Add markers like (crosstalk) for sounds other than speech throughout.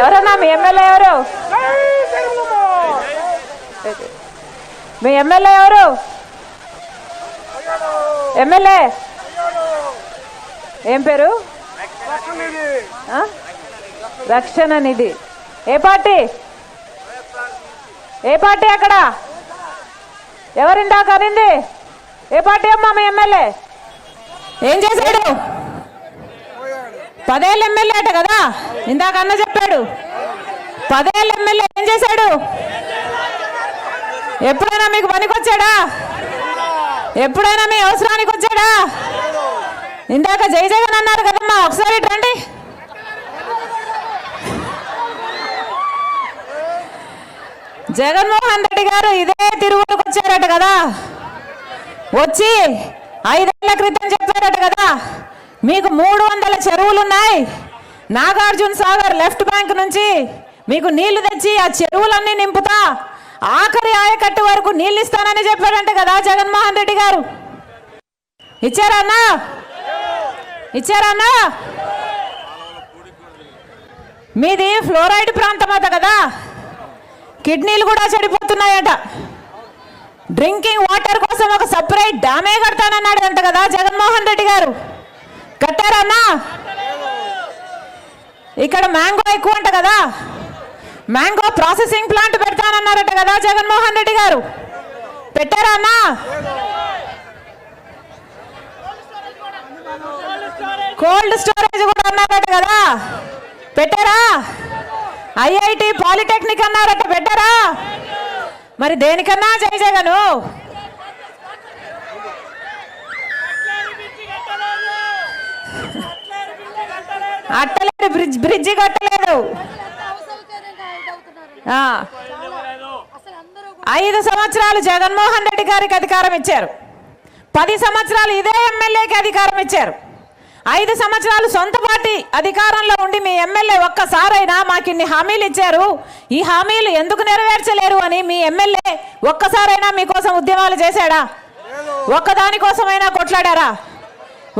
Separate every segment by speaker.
Speaker 1: ఎవరన్నా మీ ఎమ్మెల్యే ఎవరు? మీ ఎమ్మెల్యే ఎవరు? ఎమ్మెల్యే? ఏం పేరు? రక్షణ నిధి. ఏ పార్టీ? ఏ పార్టీ అక్కడ? ఎవరిందాక అనింది ఏ పార్టీ అమ్మా మీ ఎమ్మెల్యే? ఏం చేశాడు? పదేళ్ళు ఎమ్మెల్యే అట కదా? ఇందాక అన్న చెప్పాడు. పదేళ్ళు ఎమ్మెల్యే ఏం చేశాడు? ఎప్పుడైనా మీకు పనికొచ్చాడా? ఎప్పుడైనా మీ అవసరానికి వచ్చాడా? ఇందాక జై జగన్ అన్నారు కదమ్మా ఒకసారి రండి. జగన్మోహన్ రెడ్డి గారు ఇదే తిరుగులకు వచ్చారట కదా? వచ్చి ఐదేళ్ళ క్రితం చెప్పారట కదా. మీకు మూడు వందల చెరువులు ఉన్నాయి నాగార్జున సాగర్ లెఫ్ట్ బ్యాంక్ నుంచి మీకు నీళ్ళు తెచ్చి ఆ చెరువులన్నీ నింపుతా. ఆఖరి ఆయకట్టు వరకు నీళ్ళు ఇస్తానని చెప్పారంట కదా జగన్మోహన్ రెడ్డి గారు. ఇచ్చారన్నా ఇచ్చారన్నా మీది ఫ్లోరైడ్ ప్రాంతం అట కదా. కిడ్నీలు కూడా చెడిపోతున్నాయట. డ్రింకింగ్ వాటర్ కోసం ఒక సపరేట్ డ్యామే కడతానన్నాడు అంట కదా జగన్మోహన్ రెడ్డి గారు. కట్టారన్నా ఇక్కడ మ్యాంగో ఎక్కువ అంట కదా. మ్యాంగో ప్రాసెసింగ్ ప్లాంట్ పెడతానన్నారట కదా జగన్మోహన్ రెడ్డి గారు. పెట్టారా అన్నా? కోల్డ్ స్టోరేజ్ కూడా అన్నారట కదా. పెట్టారా? ఐఐటి పాలిటెక్నిక్ అన్నారట పెట్టారా? మరి దేనికన్నా జై జగను? అట్టలేదు బ్రిడ్జ్ బ్రిడ్జి కట్టలేదు. ఐదు సంవత్సరాలు జగన్మోహన్ రెడ్డి గారికి అధికారం ఇచ్చారు. పది సంవత్సరాలు ఇదే ఎమ్మెల్యేకి అధికారం ఇచ్చారు. ఐదు సంవత్సరాలు సొంత పార్టీ అధికారంలో ఉండి మీ ఎమ్మెల్యే ఒక్కసారైనా మాకు ఇన్ని హామీలు ఇచ్చారు. ఈ హామీలు ఎందుకు నెరవేర్చలేరు అని మీ ఎమ్మెల్యే ఒక్కసారైనా మీకోసం ఉద్యమాలు చేశాడా? ఒక్కదానికోసమైనా కొట్లాడారా?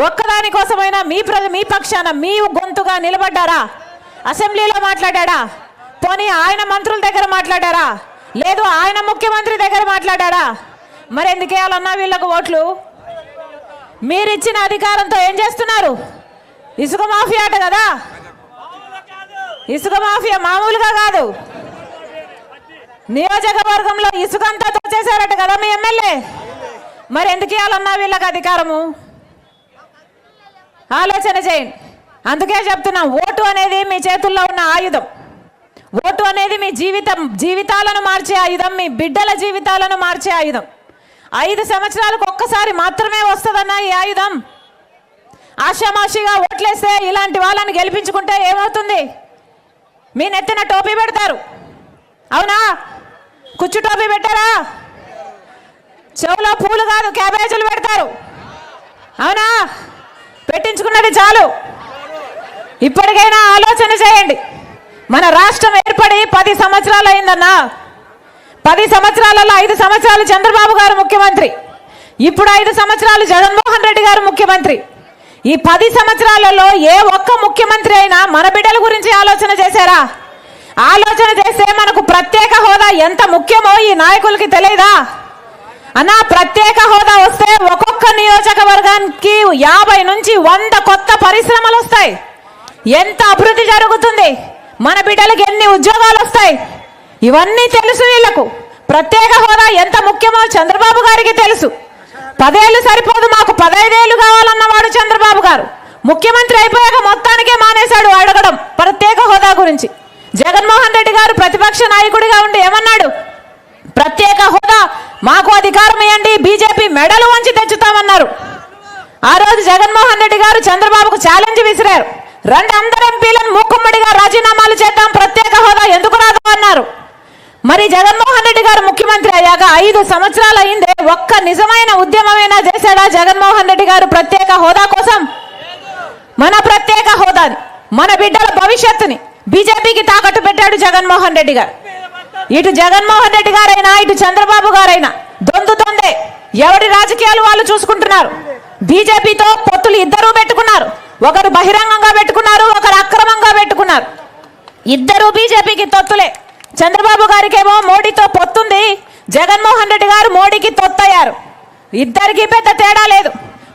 Speaker 1: ఒక్కదానికోసమైనా మీ ప్ర మీ పక్షాన మీ గొంతుగా నిలబడ్డారా? అసెంబ్లీలో మాట్లాడాడా? పోనీ ఆయన మంత్రుల దగ్గర మాట్లాడారా? లేదు ఆయన ముఖ్యమంత్రి దగ్గర మాట్లాడారా? మరి ఎందుకు వీళ్ళకు ఓట్లు? మీరిచ్చిన అధికారంతో ఏం చేస్తున్నారు? ఇసుక మాఫియా అట కదా? ఇసుక మాఫియా మామూలుగా కాదు. నియోజకవర్గంలో ఇసుక అంతా తోచేశారట కదా మీ ఎమ్మెల్యే? మరి ఎందుకు ఇవ్వాలన్నా వీళ్ళకి అధికారము? ఆలోచన చేయండి. అందుకే చెప్తున్నాం ఓటు అనేది మీ చేతుల్లో ఉన్న ఆయుధం. ఓటు అనేది మీ జీవితం జీవితాలను మార్చే ఆయుధం మీ బిడ్డల జీవితాలను మార్చే ఆయుధం. ఐదు సంవత్సరాలకు ఒక్కసారి మాత్రమే వస్తుందన్న ఈ ఆయుధం? ఆషామాషిగా ఓట్లేస్తే ఇలాంటి వాళ్ళని గెలిపించుకుంటే ఏమవుతుంది? మీ నెత్తిన టోపీ పెడతారు. అవునా? కుచ్చు టోపీ పెట్టారా? చెవులో పూలు కాదు క్యాబేజీలు పెడతారు. అవునా? పెట్టించుకున్నది చాలు. ఇప్పటికైనా ఆలోచన చేయండి. మన రాష్ట్రం ఏర్పడి పది సంవత్సరాలు అయిందన్నా. పది సంవత్సరాలలో ఐదు సంవత్సరాలు చంద్రబాబు గారు ముఖ్యమంత్రి. ఇప్పుడు ఐదు సంవత్సరాలు జగన్మోహన్ రెడ్డి గారు ముఖ్యమంత్రి. ఈ పది సంవత్సరాలలో ఏ ఒక్క ముఖ్యమంత్రి అయినా మన బిడ్డల గురించి ఆలోచన చేశారా? ఆలోచన చేస్తే మనకు ప్రత్యేక హోదా ఎంత ముఖ్యమో ఈ నాయకులకి తెలియదా అన్నా ప్రత్యేక హోదా వస్తే ఒక్కొక్క నియోజకవర్గానికి యాభై నుంచి వంద కొత్త పరిశ్రమలు వస్తాయి. ఎంత అభివృద్ధి జరుగుతుంది? మన బిడ్డలకు ఎన్ని ఉద్యోగాలు వస్తాయి? ఇవన్నీ తెలుసు వీళ్ళకు. ప్రత్యేక హోదా ఎంత ముఖ్యమో చంద్రబాబు గారికి తెలుసు. పదేళ్ళు సరిపోదు మాకు పదైదేళ్ళు కావాలన్నవాడు చంద్రబాబు గారు. ముఖ్యమంత్రి అయిపోయాక మొత్తానికే మానేశాడు అడగడం ప్రత్యేక హోదా గురించి. జగన్మోహన్ రెడ్డి గారు ప్రతిపక్ష నాయకుడిగా ఉండి ఏమన్నాడు? ప్రత్యేక హోదా మాకు అధికారం ఇవ్వండి బీజేపీ మెడలు వంచి తెచ్చుతామన్నారు. ఆ రోజు జగన్మోహన్ రెడ్డి గారు చంద్రబాబుకు ఛాలెంజ్ విసిరారు. రెండు అందరు ఎంపీలను మూకుమ్మడిగా రాజీనామాలు చేద్దాం ప్రత్యేక హోదా ఎందుకు రాదు అన్నారు. మరి జగన్మోహన్ రెడ్డి గారు ముఖ్యమంత్రి అయ్యాక ఐదు సంవత్సరాలు అయిందే ఒక్క నిజమైన ఉద్యమమైనా చేశాడా జగన్మోహన్ రెడ్డి గారు ప్రత్యేక హోదా కోసం? మన ప్రత్యేక హోదాని మన బిడ్డల భవిష్యత్తుని బీజేపీకి తాకట్టు పెట్టాడు జగన్మోహన్ రెడ్డి గారు. ఇటు జగన్మోహన్ రెడ్డి గారైనా ఇటు చంద్రబాబు గారైనా దొందు దొందే. ఎవరి రాజకీయాలు వాళ్ళు చూసుకుంటున్నారు? బీజేపీతో పొత్తులు ఇద్దరూ పెట్టుకున్నారు. ఒకరు బహిరంగంగా పెట్టుకున్నారు ఒకరు అక్రమంగా పెట్టుకున్నారు. ఇద్దరు బీజేపీకి తొత్తులే. చంద్రబాబు గారికేమో మోడీతో పొత్తుంది. జగన్మోహన్ రెడ్డి గారు మోడీకి తొత్తయ్యారు. ఇద్దరికి పెద్ద తేడా లేదు.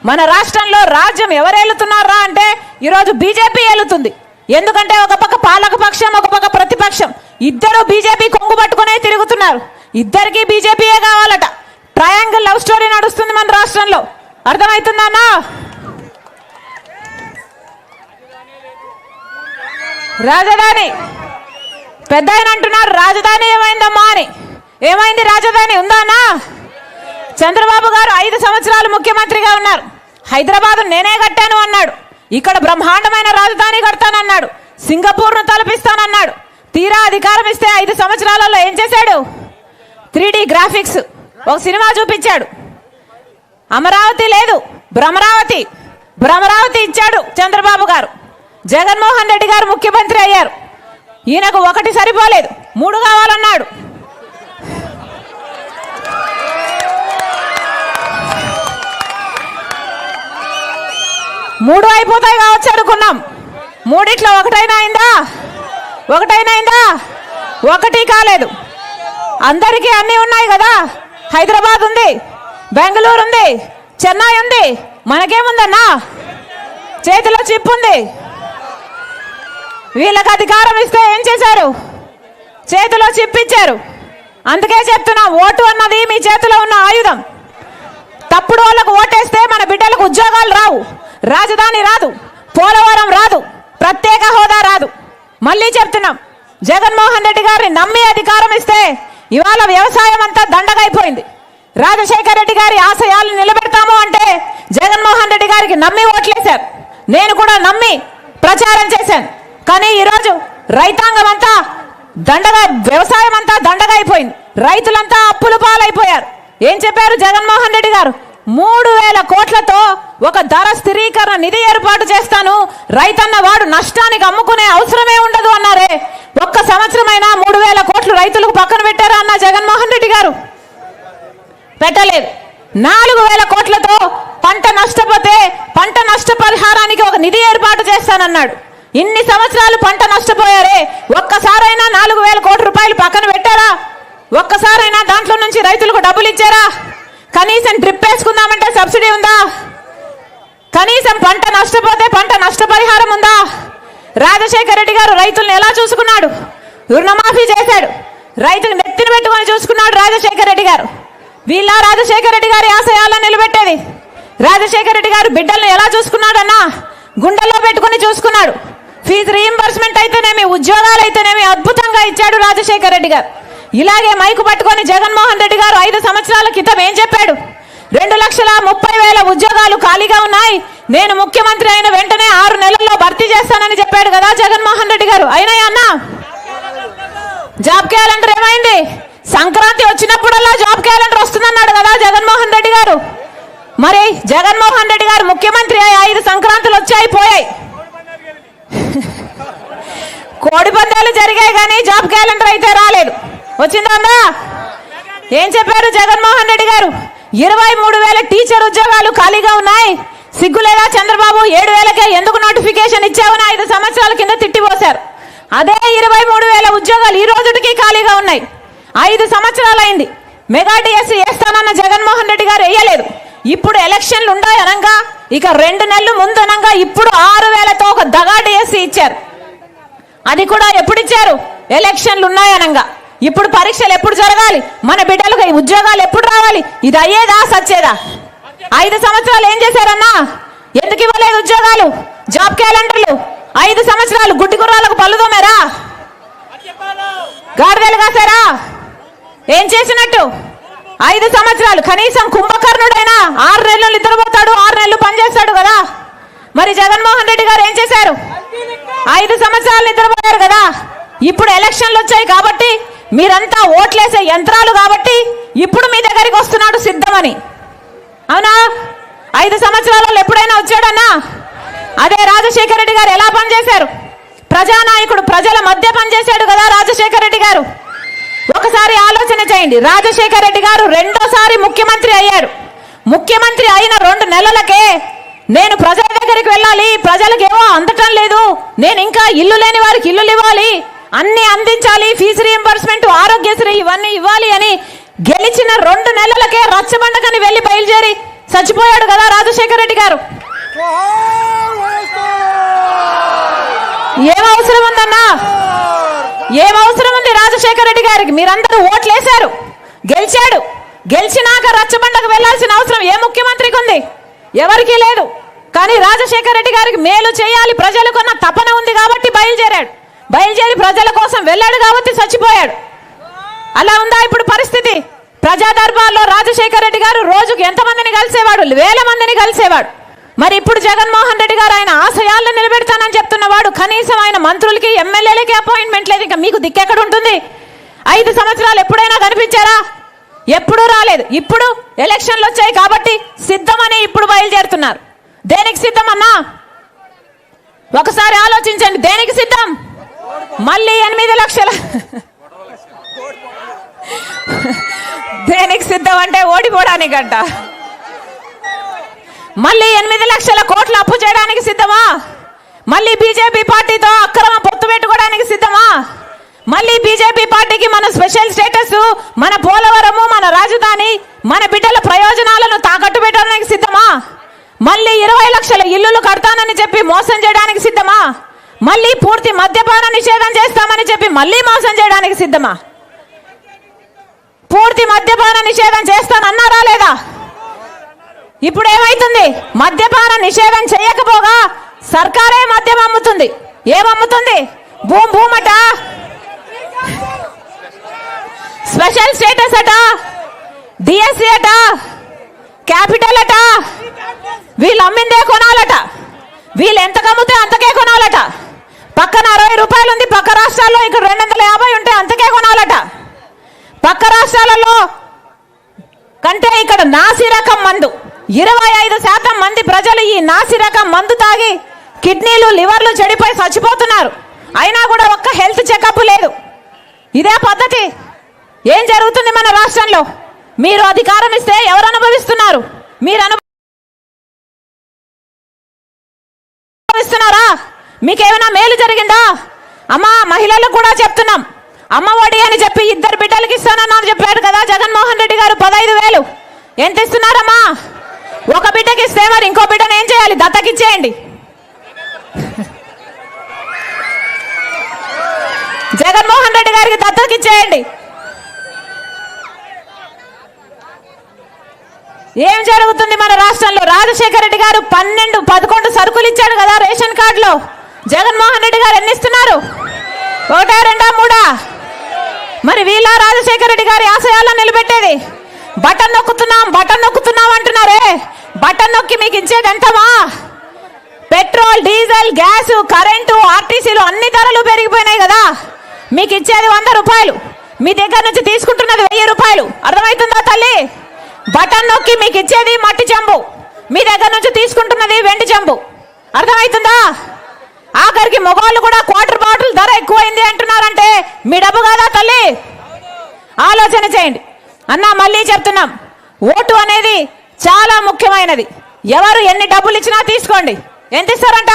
Speaker 1: మన రాష్ట్రంలో రాజ్యం ఎవరేలుతున్నారా అంటే ఈరోజు బీజేపీ ఏలుతుంది. ఎందుకంటే ఒక పక్క పాలక పక్షం ఒక పక్క ప్రతిపక్షం. ఇద్దరు బీజేపీ కొంగు పట్టుకునే తిరుగుతున్నారు. ఇద్దరికి బీజేపీయే కావాలట. ట్రయాంగిల్ లవ్ స్టోరీ నడుస్తుంది మన రాష్ట్రంలో. అర్థమవుతుందన్నా రాజధాని. పెద్ద ఆయన అంటున్నారు రాజధాని ఏమైందమ్మా అని ఏమైంది రాజధాని? ఉందానా? చంద్రబాబు గారు ఐదు సంవత్సరాలు ముఖ్యమంత్రిగా ఉన్నారు. హైదరాబాద్ నేనే కట్టాను అన్నాడు. ఇక్కడ బ్రహ్మాండమైన రాజధాని కడతానన్నాడు. సింగపూర్ను తలపిస్తానన్నాడు. తీరా అధికారం ఇస్తే ఐదు సంవత్సరాలలో ఏం చేశాడు? త్రీ గ్రాఫిక్స్ ఒక సినిమా చూపించాడు. అమరావతి లేదు. భ్రమరావతి భ్రమరావతి ఇచ్చాడు చంద్రబాబు గారు. జగన్మోహన్ రెడ్డి గారు ముఖ్యమంత్రి అయ్యారు. ఈయనకు ఒకటి సరిపోలేదు. మూడు కావాలన్నాడు. మూడు అయిపోతాయి కావచ్చు అనుకున్నాం. మూడిట్లో ఒకటైనా అయిందా? ఒకటైనా అయిందా? ఒకటి కాలేదు. అందరికీ అన్నీ ఉన్నాయి కదా? హైదరాబాద్ ఉంది బెంగళూరు ఉంది చెన్నై ఉంది మనకేముందన్నా? చేతిలో చిప్ ఉంది. వీళ్ళకి అధికారం ఇస్తే ఏం చేశారు? చేతిలో చిప్పించారు అందుకే చెప్తున్నా ఓటు అన్నది మీ చేతిలో ఉన్న ఆయుధం. తప్పుడు వాళ్ళకు ఓటేస్తే మన బిడ్డలకు ఉద్యోగాలు రావు. రాజధాని రాదు. పోలవరం రాదు. ప్రత్యేక హోదా రాదు. మళ్ళీ చెప్తున్నాం జగన్మోహన్ రెడ్డి గారిని నమ్మి అధికారం ఇస్తే ఇవాళ వ్యవసాయం అంతా దండగైపోయింది. రాజశేఖర రెడ్డి గారి ఆశయాలు నిలబెడతాము అంటే జగన్మోహన్ రెడ్డి గారికి నమ్మి ఓట్లేశారు. నేను కూడా నమ్మి ప్రచారం చేశాను. కానీ ఈరోజు రైతాంగం అంతా దండగా వ్యవసాయం అంతా దండగా అయిపోయింది రైతులంతా అప్పులు పాలైపోయారు. ఏం చెప్పారు జగన్మోహన్ రెడ్డి గారు? మూడు వేల కోట్లతో ఒక ధర స్థిరీకరణ నిధి ఏర్పాటు చేస్తాను. రైతన్న వాడు నష్టానికి అమ్ముకునే అవసరమే ఉండదు అన్నారే. ఒక్క సంవత్సరమైనా మూడు వేల కోట్లు రైతులకు పక్కన పెట్టారా అన్న జగన్మోహన్ రెడ్డి గారు? పెట్టలేదు. నాలుగు వేల కోట్లతో పంట నష్టపోతే పంట నష్టపరిహారానికి ఒక నిధి ఏర్పాటు చేస్తానన్నాడు. ఇన్ని సంవత్సరాలు పంట నష్టపోయారే? ఒక్కసారైనా నాలుగు వేల కోట్ల రూపాయలు పక్కన పెట్టారా? ఒక్కసారైనా దాంట్లో నుంచి రైతులకు డబ్బులు ఇచ్చారా? కనీసం డ్రిప్ వేసుకుందామంటే సబ్సిడీ ఉందా? కనీసం పంట నష్టపోతే పంట నష్టపరిహారం ఉందా? రాజశేఖర రెడ్డి గారు రైతుల్ని ఎలా చూసుకున్నాడు? రుణమాఫీ చేశాడు. రైతుని నెత్తిన పెట్టుకొని చూసుకున్నాడు రాజశేఖర రెడ్డి గారు. వీళ్ళ రాజశేఖర రెడ్డి గారి ఆశయాలను నిలబెట్టేది. రాజశేఖర రెడ్డి గారు బిడ్డల్ని ఎలా చూసుకున్నాడన్నా? గుండెల్లో పెట్టుకుని చూసుకున్నాడు. ఫీజు రీఎంబర్స్మెంట్ అయితేనేమి ఉద్యోగాలు అయితేనేమి అద్భుతంగా ఇచ్చాడు రాజశేఖర రెడ్డి గారు. ఇలాగే మైకు పట్టుకొని జగన్మోహన్ రెడ్డి గారు ఐదు సంవత్సరాల క్రితం ఏం చెప్పాడు? రెండు లక్షల ముప్పై వేల ఉద్యోగాలు ఖాళీగా ఉన్నాయి. నేను ముఖ్యమంత్రి అయిన వెంటనే ఆరు నెలల్లో భర్తీ చేస్తానని చెప్పాడు కదా జగన్మోహన్ రెడ్డి గారు. అయినాయా అన్నా? జాబ్ క్యాలెండర్ ఏమైంది? సంక్రాంతి వచ్చినప్పుడల్లా జాబ్ క్యాలెండర్ వస్తుందన్నాడు కదా జగన్మోహన్ రెడ్డి గారు. మరి జగన్మోహన్ రెడ్డి గారు ముఖ్యమంత్రి అయి ఐదు సంక్రాంతులు వచ్చాయి పోయాయి. (laughs) కోడి పందాలు జరిగాయి కానీ జాబ్ క్యాలెండర్ అయితే రాలేదు. వచ్చిందా ఏం చెప్పారు జగన్మోహన్ రెడ్డి గారు? ఇరవై మూడు వేల టీచర్ ఉద్యోగాలు ఖాళీగా ఉన్నాయి. సిగ్గులేదా చంద్రబాబు? ఏడు వేలకే ఎందుకు నోటిఫికేషన్ ఇచ్చావని ఐదు సంవత్సరాల కింద తిట్టిపోశారు అదే ఇరవై మూడు వేల ఉద్యోగాలు ఈ రోజుకి ఖాళీగా ఉన్నాయి. ఐదు సంవత్సరాలు అయింది మెగా డిఎస్సీ వేస్తానన్న జగన్మోహన్ రెడ్డి గారు వేయలేదు. ఇప్పుడు ఎలక్షన్లు ఉండవు అనగా ఇక రెండు నెలలు ముందు అనగా ఇప్పుడు ఆరు వేలతో ఒక దగాడు వేసి ఇచ్చారు. అది కూడా ఎప్పుడు ఇచ్చారు? ఎలక్షన్లు ఉన్నాయనంగా. ఇప్పుడు పరీక్షలు ఎప్పుడు జరగాలి? మన బిడ్డలకు ఉద్యోగాలు ఎప్పుడు రావాలి? ఇది అయ్యేదా సచ్చేదా? ఐదు సంవత్సరాలు ఏం చేశారన్నా? ఎందుకు ఇవ్వలేదు ఉద్యోగాలు? జాబ్ క్యాలెండర్లు? ఐదు సంవత్సరాలు గుడ్డి గుర్రాలకు పళ్ళు గాడిదలు కాసారా ఏం చేసినట్టు? ఐదు సంవత్సరాలు. కనీసం కుంభకర్ణుడైనా ఆరు నెలలు నిద్రపోతాడు ఆరు నెలలు పనిచేస్తాడు కదా. మరి జగన్మోహన్ రెడ్డి గారు ఏం చేశారు? ఐదు సంవత్సరాలు నిద్రపోయారు కదా. ఇప్పుడు ఎలక్షన్లు వచ్చాయి కాబట్టి మీరంతా ఓట్లేసే యంత్రాలు కాబట్టి ఇప్పుడు మీ దగ్గరికి వస్తున్నాడు సిద్ధమని. అవునా? ఐదు సంవత్సరాలలో ఎప్పుడైనా వచ్చాడన్నా? అదే రాజశేఖర రెడ్డి గారు ఎలా పనిచేశారు? ప్రజానాయకుడు ప్రజల మధ్య పనిచేశాడు కదా రాజశేఖర రెడ్డి గారు. ఒకసారి ఆలోచన చేయండి. రాజశేఖర రెడ్డి గారు రెండోసారి ముఖ్యమంత్రి అయ్యాడు ముఖ్యమంత్రి అయిన రెండు నెలలకే నేను ప్రజల దగ్గరికి వెళ్ళాలి. ప్రజలకు ఏవో అందటం లేదు. నేను ఇంకా ఇల్లు లేని వారికి ఇల్లులు ఇవ్వాలి. అన్ని అందించాలి. ఫీజు రీఎంబర్స్మెంట్ ఆరోగ్యశ్రీ ఇవన్నీ ఇవ్వాలి అని గెలిచిన రెండు నెలలకే రచ్చబండకని వెళ్ళి బయలుదేరి చచ్చిపోయాడు కదా రాజశేఖర రెడ్డి గారు. ఏం అవసరం ఉందన్నా? ఏం అవసరం ఉంది రాజశేఖర రెడ్డి గారికి? మీరందరూ ఓట్లేశారు. గెలిచాడు. గెలిచినాక రచ్చబండకు వెళ్ళాల్సిన అవసరం ఏ ముఖ్యమంత్రికి ఉంది? ఎవరికీ లేదు. కానీ రాజశేఖర రెడ్డి గారికి మేలు చేయాలి. ప్రజలకున్న తపన ఉంది కాబట్టి బయలుదేరాడు. బయలుదేరి ప్రజల కోసం వెళ్ళాడు కాబట్టి చచ్చిపోయాడు. అలా ఉందా ఇప్పుడు పరిస్థితి? ప్రజా దర్బార్లో రాజశేఖర రెడ్డి గారు రోజుకు ఎంతమందిని కలిసేవాడు? వేల మందిని కలిసేవాడు. మరి ఇప్పుడు జగన్మోహన్ రెడ్డి గారు ఆయన ఆశయాలను నిలబెడతానని చెప్తున్నవాడు కనీసం ఆయన మంత్రులకి ఎమ్మెల్యేలకి అపాయింట్మెంట్ లేదు. ఇంకా మీకు దిక్కెక్కడ ఉంటుంది? ఐదు సంవత్సరాలు ఎప్పుడైనా కనిపించారా? ఎప్పుడూ రాలేదు. ఇప్పుడు ఎలక్షన్లు వచ్చాయి కాబట్టి సిద్ధమని ఇప్పుడు బయలుదేరుతున్నారు. దేనికి సిద్ధమన్నా? ఒకసారి ఆలోచించండి. దేనికి సిద్ధం? మళ్ళీ ఎనిమిది లక్షల (laughs) దేనికి సిద్ధం అంటే ఓడిపోవడానికంట. మళ్ళీ ఎనిమిది లక్షల కోట్లు అప్పు చేయడానికి సిద్ధమా? మళ్ళీ బీజేపీ పార్టీతో అక్రమ పొత్తు పెట్టుకోవడానికి సిద్ధమా? మళ్ళీ బీజేపీ పార్టీకి మన స్పెషల్ స్టేటస్ మన పోలవరము మన రాజధాని మన బిడ్డల ప్రయోజనాలను తాకట్టు పెట్టడానికి సిద్ధమా? మళ్ళీ ఇరవై లక్షల ఇల్లులు కడతానని చెప్పి మోసం చేయడానికి సిద్ధమా? మళ్ళీ పూర్తి మద్యపాన నిషేధం చేస్తామని చెప్పి మళ్ళీ మోసం చేయడానికి సిద్ధమా? పూర్తి మద్యపాన నిషేధం చేస్తానన్నారా లేదా? ఇప్పుడు ఏమైతుంది మద్యపాన నిషేధం చేయకపోగా సర్కారే మద్యం అమ్ముతుంది. ఏమమ్ముతుంది? భూమి భూమట? స్పెషల్ స్టేటస్ అట? డిఎస్సి అట? క్యాపిటల్ అట? వీళ్ళు అమ్మిందే కొనాలట. వీళ్ళు ఎంత కమ్మితే అంతకే కొనాలట. పక్కన అరవై రూపాయలు ఉంది పక్క రాష్ట్రాల్లో ఇక్కడ రెండు వందల యాభై ఉంటే అంతకే కొనాలట. పక్క రాష్ట్రాలలో కంటే ఇక్కడ నాసి రకం మందు. ఇరవై ఐదు శాతం మంది ప్రజలు ఈ నాసి రకం మందు తాగి కిడ్నీలు లివర్లు చెడిపోయి చచ్చిపోతున్నారు. అయినా కూడా ఒక్క హెల్త్ చెకప్ లేదు. ఇదే పద్ధతి. ఏం జరుగుతుంది మన రాష్ట్రంలో? మీరు అధికారం ఇస్తే ఎవరు అనుభవిస్తున్నారు? మీరు అనుభవిస్తున్నారా? మీకేమైనా మేలు జరిగిందా? అమ్మా మహిళలకు కూడా చెప్తున్నాం. అమ్మ ఒడి అని చెప్పి ఇద్దరు బిడ్డలకి ఇస్తానని చెప్పాడు కదా జగన్మోహన్ రెడ్డి గారు పదహైదు వేలు. ఎంత ఇస్తున్నారమ్మా? ఒక బిడ్డకి ఇస్తే మరి ఇంకో బిడ్డను ఏం చేయాలి? దత్తకిచ్చేయండి. జగన్మోహన్ రెడ్డి గారికి దత్తకిచ్చేయండి. ఏం జరుగుతుంది మన రాష్ట్రంలో? రాజశేఖర రెడ్డి గారు పన్నెండు పదకొండు సరుకులు ఇచ్చాడు కదా రేషన్ కార్డులో. జగన్మోహన్ రెడ్డి గారు ఎన్ని ఇస్తున్నారు? ఒకటా రెండా మూడా? మరి వీళ్ళ రాజశేఖర రెడ్డి గారి ఆశయాలను నిలబెట్టేది. బటన్ నొక్కుతున్నాం బటన్ నొక్కుతున్నాం అంటున్నారే బటన్ నొక్కి మీకు ఇచ్చేది ఎంతమా పెట్రోల్ డీజిల్ గ్యాస్ కరెంటు ఆర్టీసీలు అన్ని ధరలు పెరిగిపోయినాయి కదా. మీకు ఇచ్చేది వంద రూపాయలు. మీ దగ్గర నుంచి తీసుకుంటున్నది వెయ్యి రూపాయలు. అర్థమవుతుందా తల్లి? బటన్ నొక్కి మీకు ఇచ్చేది మట్టి చెంబు. మీ దగ్గర నుంచి తీసుకుంటున్నది వెండి చెంబు. అర్థమవుతుందా? ఆఖరికి మొగాళ్ళు కూడా క్వార్టర్ బాటిల్ ధర ఎక్కువైంది అంటున్నారంటే మీ డబ్బు కాదా తల్లి? ఆలోచన చేయండి. అన్న మళ్ళీ చెప్తున్నాం. ఓటు అనేది చాలా ముఖ్యమైనది. ఎవరు ఎన్ని డబ్బులు ఇచ్చినా తీసుకోండి. ఎంత ఇస్తారంట?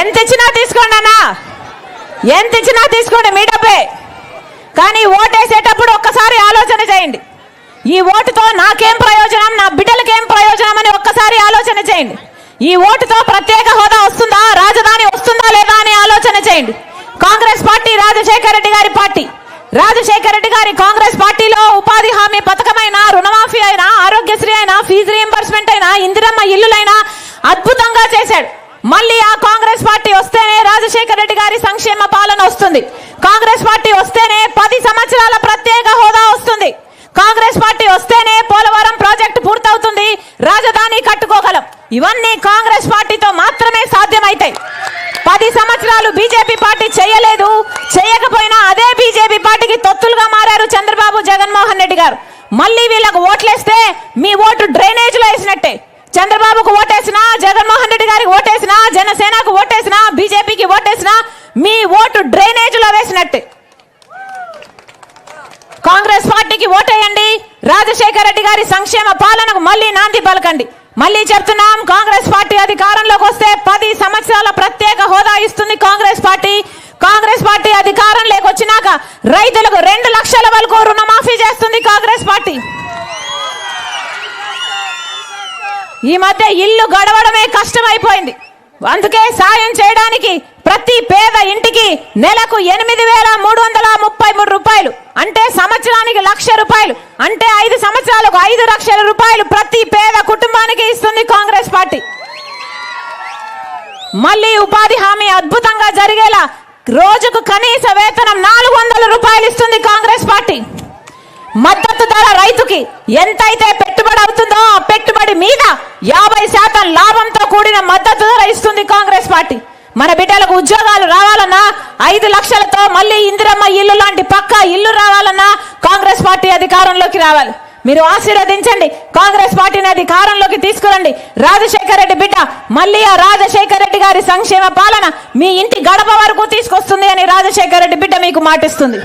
Speaker 1: ఎంత ఇచ్చినా తీసుకోండి అన్న. ఎంత ఇచ్చినా తీసుకోండి మీ డబ్బే. కానీ ఓటేసేటప్పుడు ఒక్కసారి ఆలోచన చేయండి. ఈ ఓటుతో నాకేం ప్రయోజనం నా బిడ్డలకేం ప్రయోజనం అని ఒక్కసారి ఆలోచన చేయండి. ఈ ఓటుతో ప్రత్యేక హోదా వస్తుందా రాజధాని వస్తుందా లేదా అని ఆలోచన చేయండి. కాంగ్రెస్ పార్టీ రాజశేఖర రెడ్డి గారి పార్టీ. రాజశేఖర రెడ్డి గారి కాంగ్రెస్ పార్టీలో ఉపాధి హామీ పథకమైన రుణమాఫీ అయినా ఆరోగ్యశ్రీ అయినా ఫీజు రీఎంబర్స్మెంట్ అయినా ఇందిరమ్మ ఇల్లులైనా అద్భుతంగా చేశాడు. మళ్ళీ ఆ కాంగ్రెస్ పార్టీ వస్తేనే రాజశేఖర రెడ్డి గారి సంక్షేమ పాలన వస్తుంది. కాంగ్రెస్ పార్టీ వస్తేనే పది సంవత్సరాల ప్రత్యేక హోదా వస్తుంది. కాంగ్రెస్ పార్టీ వస్తేనే పోలవరం ప్రాజెక్టు పూర్తవుతుంది. రాజధాని కట్టుకోగలం. ఇవన్నీ కాంగ్రెస్ పార్టీతో మాత్రమే సాధ్యమైతాయి. పది సంవత్సరాలు బీజేపీ పార్టీ చేయలేదు. చేయకపోయినా అదే బీజేపీ పార్టీకి తొత్తులుగా మారారు చంద్రబాబు జగన్మోహన్ రెడ్డి గారు. మళ్ళీ వీళ్ళకు ఓట్లేస్తే మీ ఓటు డ్రైనేజ్లో వేసినట్టే. చంద్రబాబుకు ఓటేసినా జగన్మోహన్ రెడ్డి గారికి ఓటేసినా జనసేనకు ఓటేసినా బీజేపీకి ఓటేసినా మీ ఓటు డ్రైనేజ్ వేసినట్టే. కాంగ్రెస్ పార్టీకి ఓటేయండి. రాజశేఖర రెడ్డి గారి సంక్షేమ పాలనకు మళ్ళీ నాంది పలకండి. మళ్ళీ చెప్తున్నా కాంగ్రెస్ పార్టీ అధికారంలోకి వస్తే పది సంవత్సరాల ప్రత్యేక హోదా ఇస్తుంది కాంగ్రెస్ పార్టీ కాంగ్రెస్ పార్టీ అధికారంలోకి వచ్చినాక రైతులకు రెండు లక్షల వరకు రుణమాఫీ చేస్తుంది కాంగ్రెస్ పార్టీ. ఈ మధ్య ఇల్లు గడవడమే కష్టమైపోయింది. అందుకే సాయం చేయడానికి ప్రతి పేద ఇంటికి నెలకు ఎనిమిది వేల మూడు వందల ముప్పై మూడు రూపాయలు అంటే సంవత్సరానికి లక్ష రూపాయలు అంటే ఐదు సంవత్సరాలకు ఐదు లక్షల రూపాయలు ప్రతి పేద కుటుంబానికి ఇస్తుంది కాంగ్రెస్ పార్టీ. మళ్ళీ ఉపాధి హామీ అద్భుతంగా జరిగేలా రోజుకు కనీస వేతనం నాలుగు వందల రూపాయలు ఇస్తుంది కాంగ్రెస్ పార్టీ. మద్దతు ధర రైతుకి ఎంతైతే పెట్టుబడి అవుతుందో ఆ పెట్టుబడి మీద యాభై శాతం లాభంతో కూడిన మద్దతు ధర ఇస్తుంది కాంగ్రెస్ పార్టీ. మన బిడ్డలకు ఉద్యోగాలు రావాలన్నా ఐదు లక్షలతో మళ్ళీ ఇందిరమ్మ ఇల్లు లాంటి పక్కా ఇల్లు రావాలన్నా కాంగ్రెస్ పార్టీ అధికారంలోకి రావాలి. మీరు ఆశీర్వదించండి. కాంగ్రెస్ పార్టీని అధికారంలోకి తీసుకురండి. రాజశేఖర రెడ్డి బిడ్డ మళ్ళీ ఆ రాజశేఖర రెడ్డి గారి సంక్షేమ పాలన మీ ఇంటి గడప వరకు తీసుకొస్తుంది అని రాజశేఖర రెడ్డి బిడ్డ మీకు మాటిస్తుంది.